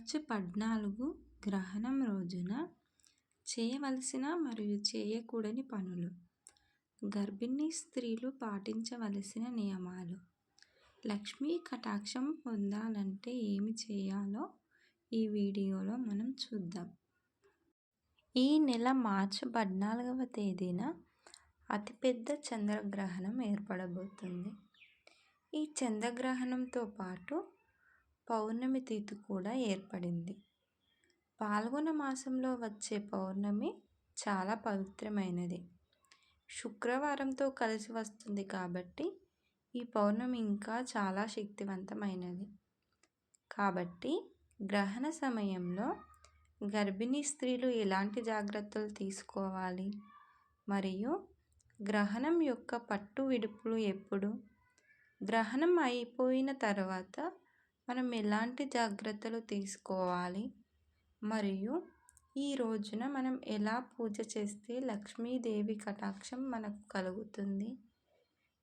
మార్చి పద్నాలుగు గ్రహణం రోజున చేయవలసిన మరియు చేయకూడని పనులు. గర్భిణీ స్త్రీలు పాటించవలసిన నియమాలు. లక్ష్మీ కటాక్షం పొందాలంటే ఏమి చేయాలో ఈ వీడియోలో మనం చూద్దాం. ఈ నెల మార్చి పద్నాలుగవ తేదీన అతిపెద్ద చంద్రగ్రహణం ఏర్పడబోతుంది. ఈ చంద్రగ్రహణంతో పాటు పౌర్ణమి తిథి కూడా ఏర్పడింది. పాల్గొన మాసంలో వచ్చే పౌర్ణమి చాలా పవిత్రమైనది. శుక్రవారంతో కలిసి వస్తుంది కాబట్టి ఈ పౌర్ణమి ఇంకా చాలా శక్తివంతమైనది. కాబట్టి గ్రహణ సమయంలో గర్భిణీ స్త్రీలు ఎలాంటి జాగ్రత్తలు తీసుకోవాలి? మరియు గ్రహణం యొక్క పట్టు విడుపులు ఎప్పుడు? గ్రహణం అయిపోయిన తర్వాత మనం ఎలాంటి జాగ్రత్తలు తీసుకోవాలి? మరియు ఈ రోజున మనం ఎలా పూజ చేస్తే లక్ష్మీదేవి కటాక్షం మనకు కలుగుతుంది?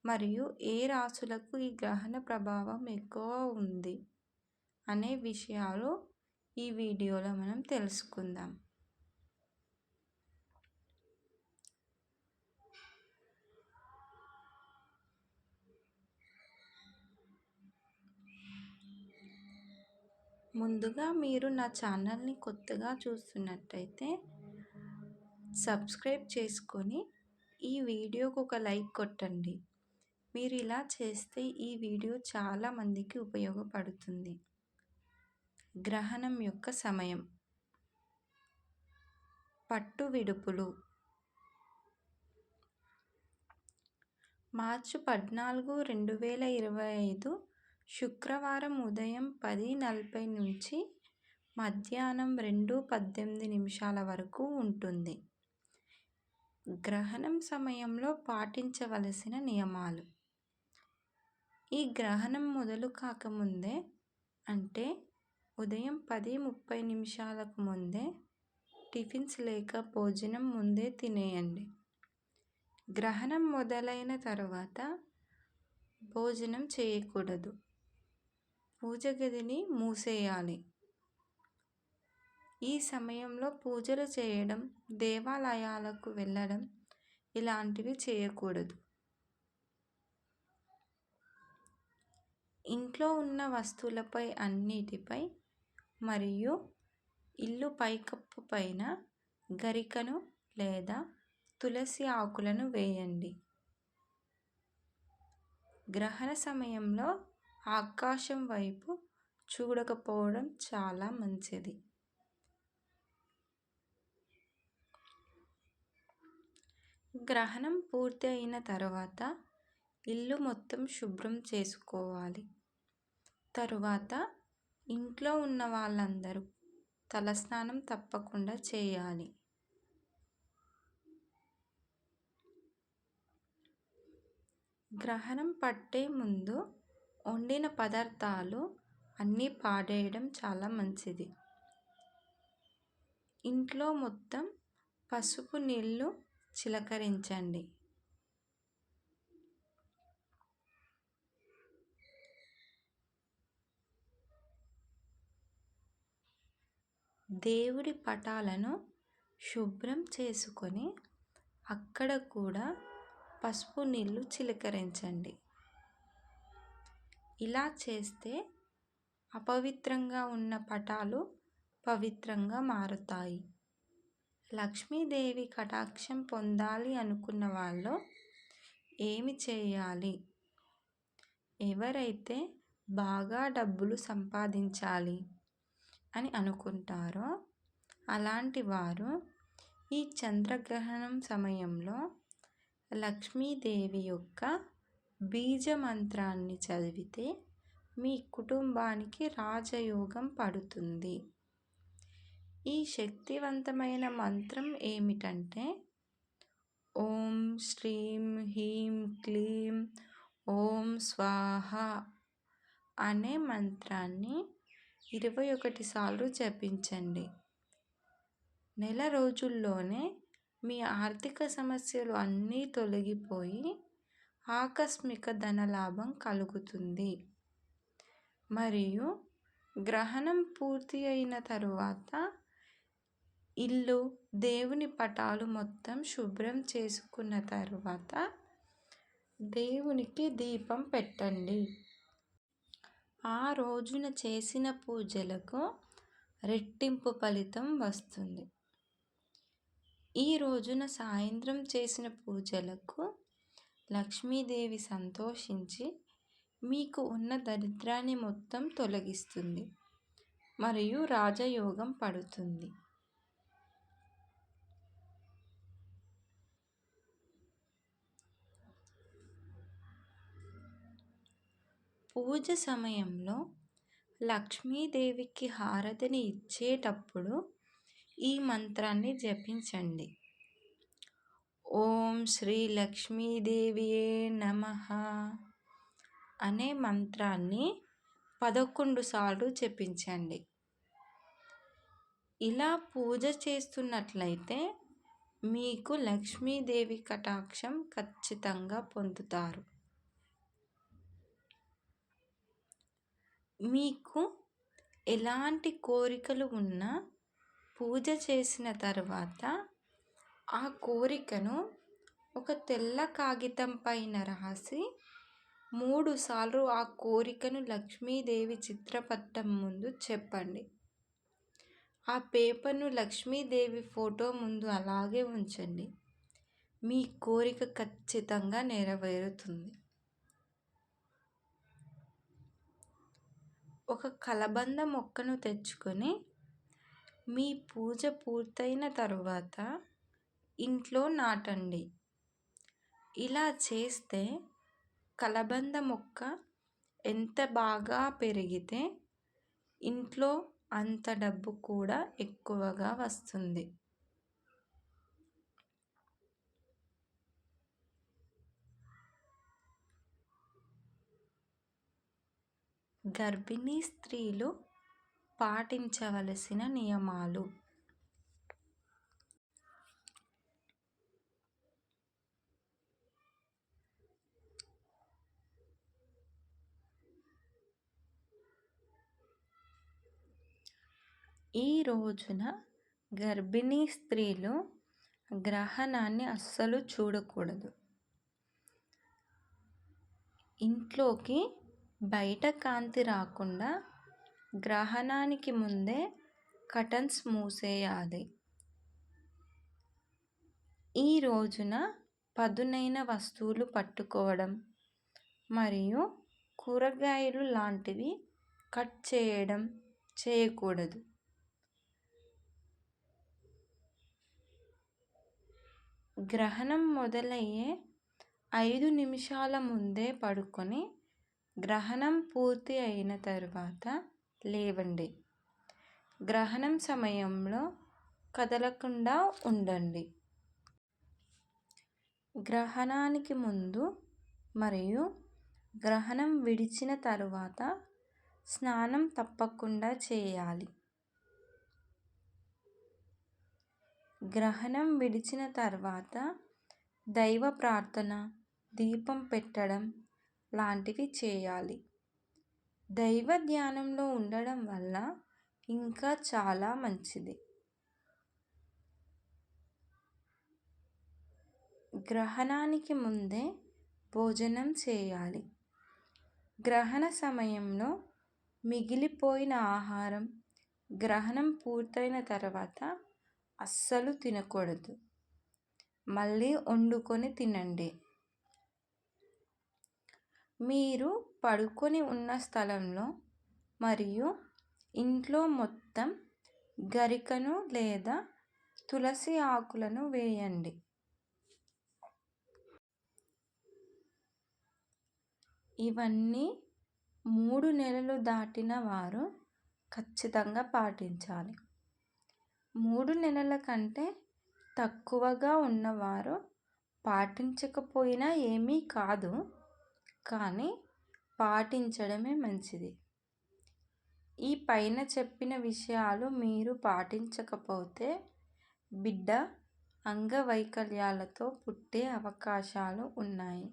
మరియు ఏ రాసులకు ఈ గ్రహణ ప్రభావం ఎక్కువ ఉంది? అనే విషయాలు ఈ వీడియోలో మనం తెలుసుకుందాం. ముందుగా మీరు నా ఛానల్ని కొత్తగా చూస్తున్నట్టయితే సబ్స్క్రైబ్ చేసుకొని ఈ వీడియోకు ఒక లైక్ కొట్టండి. మీరు ఇలా చేస్తే ఈ వీడియో చాలా మందికి ఉపయోగపడుతుంది. గ్రహణం యొక్క సమయం. పట్టు విడుపులు. మార్చి పద్నాలుగు రెండు వేల ఇరవై ఐదు శుక్రవారం ఉదయం పది నలభై నుంచి మధ్యాహ్నం రెండు పద్దెనిమిది నిమిషాల వరకు ఉంటుంది. గ్రహణం సమయంలో పాటించవలసిన నియమాలు. ఈ గ్రహణం మొదలు కాకముందే అంటే ఉదయం పది ముప్పై నిమిషాలకు ముందే టిఫిన్స్ లేక భోజనం ముందే తినేయండి. గ్రహణం మొదలైన తర్వాత భోజనం చేయకూడదు. పూజ గదిని మూసేయాలి. ఈ సమయంలో పూజలు చేయడం దేవాలయాలకు వెళ్ళడం ఇలాంటివి చేయకూడదు. ఇంట్లో ఉన్న వస్తువులపై అన్నిటిపై మరియు ఇల్లు పైకప్పు పైన గరికను లేదా తులసి ఆకులను వేయండి. గ్రహణ సమయంలో ఆకాశం వైపు చూడకపోవడం చాలా మంచిది. గ్రహణం పూర్తి అయిన తర్వాత ఇల్లు మొత్తం శుభ్రం చేసుకోవాలి. తరువాత ఇంట్లో ఉన్న వాళ్ళందరూ తలస్నానం తప్పకుండా చేయాలి. గ్రహణం పట్టే ముందు వండిన పదార్థాలు అన్నీ పాడేయడం చాలా మంచిది. ఇంట్లో మొత్తం పసుపు నీళ్ళు చిలకరించండి. దేవుడి పటాలను శుభ్రం చేసుకొని అక్కడ కూడా పసుపు నీళ్ళు చిలకరించండి. ఇలా చేస్తే అపవిత్రంగా ఉన్న పటాలు పవిత్రంగా మారుతాయి. లక్ష్మీదేవి కటాక్షం పొందాలి అనుకున్న వాళ్ళు ఏమి చేయాలి? ఎవరైతే బాగా డబ్బులు సంపాదించాలి అని అనుకుంటారో అలాంటి వారు ఈ చంద్రగ్రహణం సమయంలో లక్ష్మీదేవి యొక్క బీజ మంత్రాన్ని చదివితే మీ కుటుంబానికి రాజయోగం పడుతుంది. ఈ శక్తివంతమైన మంత్రం ఏమిటంటే ఓం శ్రీం హీం క్లీం ఓం స్వాహ అనే మంత్రాన్ని ఇరవై ఒకటి సార్లు జపించండి. నెల రోజుల్లోనే మీ ఆర్థిక సమస్యలు అన్నీ తొలగిపోయి ఆకస్మిక ధనలాభం కలుగుతుంది. మరియు గ్రహణం పూర్తి అయిన తరువాత ఇల్లు దేవుని పటాలు మొత్తం శుభ్రం చేసుకున్న తర్వాత దేవునికి దీపం పెట్టండి. ఆ రోజున చేసిన పూజలకు రెట్టింపు ఫలితం వస్తుంది. ఈ రోజున సాయంత్రం చేసిన పూజలకు లక్ష్మీదేవి సంతోషించి మీకు ఉన్న దరిద్రాన్ని మొత్తం తొలగిస్తుంది. మరియు రాజయోగం పడుతుంది. పూజ సమయంలో లక్ష్మీదేవికి హారతిని ఇచ్చేటప్పుడు ఈ మంత్రాన్ని జపించండి. ఓం శ్రీ లక్ష్మీదేవియే నమ అనే మంత్రాన్ని పదకొండు సార్లు చెప్పించండి. ఇలా పూజ చేస్తున్నట్లయితే మీకు లక్ష్మీదేవి కటాక్షం ఖచ్చితంగా పొందుతారు. మీకు ఎలాంటి కోరికలు ఉన్నా పూజ చేసిన తర్వాత ఆ కోరికను ఒక తెల్ల కాగితం పైన రాసి మూడుసార్లు ఆ కోరికను లక్ష్మీదేవి చిత్రపటం ముందు చెప్పండి. ఆ పేపర్ను లక్ష్మీదేవి ఫోటో ముందు అలాగే ఉంచండి. మీ కోరిక ఖచ్చితంగా నెరవేరుతుంది. ఒక కలబంద మొక్కను తెచ్చుకొని మీ పూజ పూర్తయిన తరువాత ఇంట్లో నాటండి. ఇలా చేస్తే కలబంద మొక్క ఎంత బాగా పెరిగితే ఇంట్లో అంత డబ్బు కూడా ఎక్కువగా వస్తుంది. గర్భిణీ స్త్రీలు పాటించవలసిన నియమాలు. ఈ రోజున గర్భిణీ స్త్రీలు గ్రహణాన్ని అస్సలు చూడకూడదు. ఇంట్లోకి బయట కాంతి రాకుండా గ్రహణానికి ముందే కటన్స్ మూసేయాలి. ఈ రోజున పదునైన వస్తువులు పట్టుకోవడం మరియు కూరగాయలు లాంటివి కట్ చేయడం చేయకూడదు. గ్రహణం మొదలయ్యే ఐదు నిమిషాల ముందే పడుకొని గ్రహణం పూర్తి అయిన తర్వాత లేవండి. గ్రహణం సమయంలో కదలకుండా ఉండండి. గ్రహణానికి ముందు మరియు గ్రహణం విడిచిన తరువాత స్నానం తప్పకుండా చేయాలి. గ్రహణం విడిచిన తర్వాత దైవ ప్రార్థన దీపం పెట్టడం లాంటివి చేయాలి. దైవ ధ్యానంలో ఉండడం వల్ల ఇంకా చాలా మంచిది. గ్రహణానికి ముందే భోజనం చేయాలి. గ్రహణ సమయంలో మిగిలిపోయిన ఆహారం గ్రహణం పూర్తయిన తర్వాత అస్సలు తినకూడదు. మళ్ళీ వండుకొని తినండి. మీరు పడుకొని ఉన్న స్థలంలో మరియు ఇంట్లో మొత్తం గరికను లేదా తులసి ఆకులను వేయండి. ఇవన్నీ మూడు నెలలు దాటిన వారు ఖచ్చితంగా పాటించాలి. మూడు నెలల కంటే తక్కువగా ఉన్నవారు పాటించకపోయినా ఏమీ కాదు కానీ పాటించడమే మంచిది. ఈ పైన చెప్పిన విషయాలు మీరు పాటించకపోతే బిడ్డ అంగవైకల్యాలతో పుట్టే అవకాశాలు ఉన్నాయి.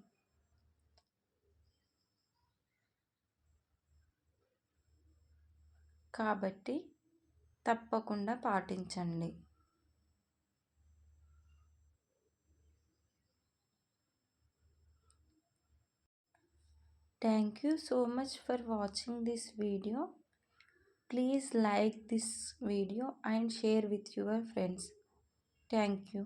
కాబట్టి తప్పకుండా పాటించండి. Thank you so much for watching this video please like this video and share with your friends thank you